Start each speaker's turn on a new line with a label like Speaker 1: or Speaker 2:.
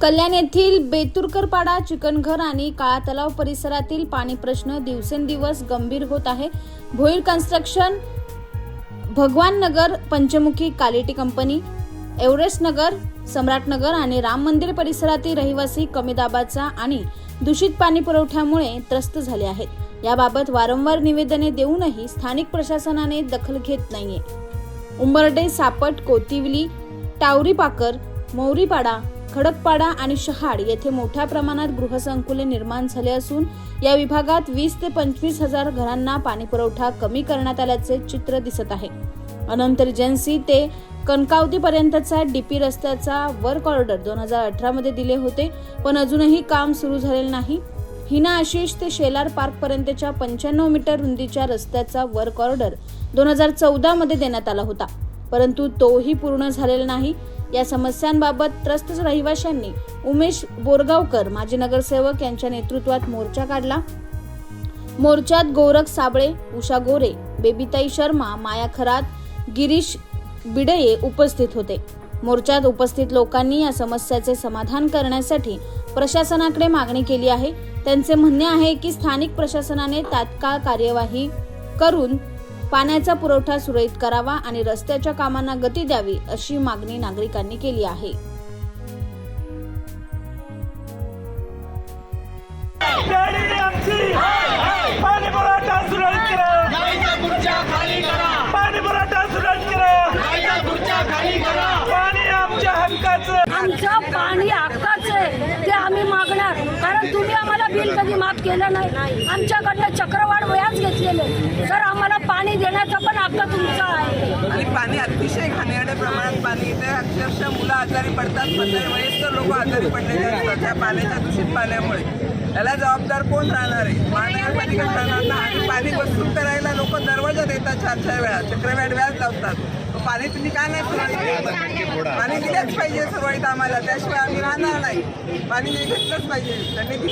Speaker 1: कल्याण येथील बेतुरकरपाडा चिकनघर आणि काळा तलाव परिसरातील पाणी प्रश्न दिवसेंदिवस गंभीर होत आहे. Bhoir construction Bhagwan Nagar Panchmukhi quality company Everest Nagar Samratnagar आणि राम मंदिर परिसरातील रहिवासी कमी दाबाचा आणि दूषित पाणी पुरवठ्यामुळे त्रस्त झाले आहेत. याबाबत वारंवार निवेदने देऊनही स्थानिक प्रशासनाने दखल घेत नाहीये. उंबरडे सापट कोतिवली टावरीपाकर मौरीपाडा खडकपाडा आणि शहाड येथे मोठ्या प्रमाणात गृहसंकुले निर्माण झाले असून या विभागात वीस ते पंचवीस हजार घरांना पाणीपुरवठा कमी करण्यात आल्याचे चित्र दिसत आहे. अनंत एजन्सी ते कणकावतीपर्यंतचा डीपी रस्त्याचा वर्क ऑर्डर दोन हजार अठरामध्ये दिले होते पण अजूनही काम सुरू झालेलं नाही. हिना आशिष ते शेलार पार्कपर्यंतच्या पंच्याण्णव मीटर रुंदीच्या रस्त्याचा वर्क ऑर्डर दोन हजार चौदामध्ये देण्यात आला होता परंतु तोही पूर्ण झालेला नाही. या समस्यांबाबत त्रस्त रहिवाशांनी उमेश बोरगावकर माजी नगरसेवक यांच्या नेतृत्वात मोर्चा काढला. मोर्चात गोरख साबळे उषा गोरे बेबीताई शर्मा माया खरात गिरीश बिडये उपस्थित होते. मोर्चात उपस्थित लोकांनी या समस्याचे समाधान करण्यासाठी प्रशासनाकडे मागणी केली आहे. त्यांचे म्हणणे आहे की स्थानिक प्रशासनाने तात्काळ कार्यवाही करून पाण्याचा पुरवठा सुरळीत करावा आणि रस्त्याच्या कामांना गती द्यावी अशी मागणी नागरिकांनी केली आहे.
Speaker 2: आमचं पाणी
Speaker 3: आहे ते आम्ही मागणार. कारण तुम्ही आम्हाला बिल कधी माफ केलं नाही. आमच्याकडनं चक्रवाढ वयाच घेतलेले तर आम्हाला पाणी देण्याचा पण हक्क तुमचा आहे
Speaker 4: आणि पाणी अतिशय प्रमाणात पाणी इथे अक्षरशः मुलं आजारी पडतात. म्हातारे वयस्कर लोक आजारी पडलेले असतात त्या पाण्याच्या दूषित पाण्यामुळे. त्याला जबाबदार कोण राहणार आहे? महानगरपालिका राहणार ना आणि पाणी वसूल करायला लोक दरवाजा देतात चार चार वेळा. चक्रव्याड व्याज लावतात. पाणी तुम्ही का नाही पाणी दिलंच पाहिजे सुरळीत आम्हाला. त्याशिवाय आम्ही राहणार नाही. पाणी घेतलंच पाहिजे. त्यांनी दिलं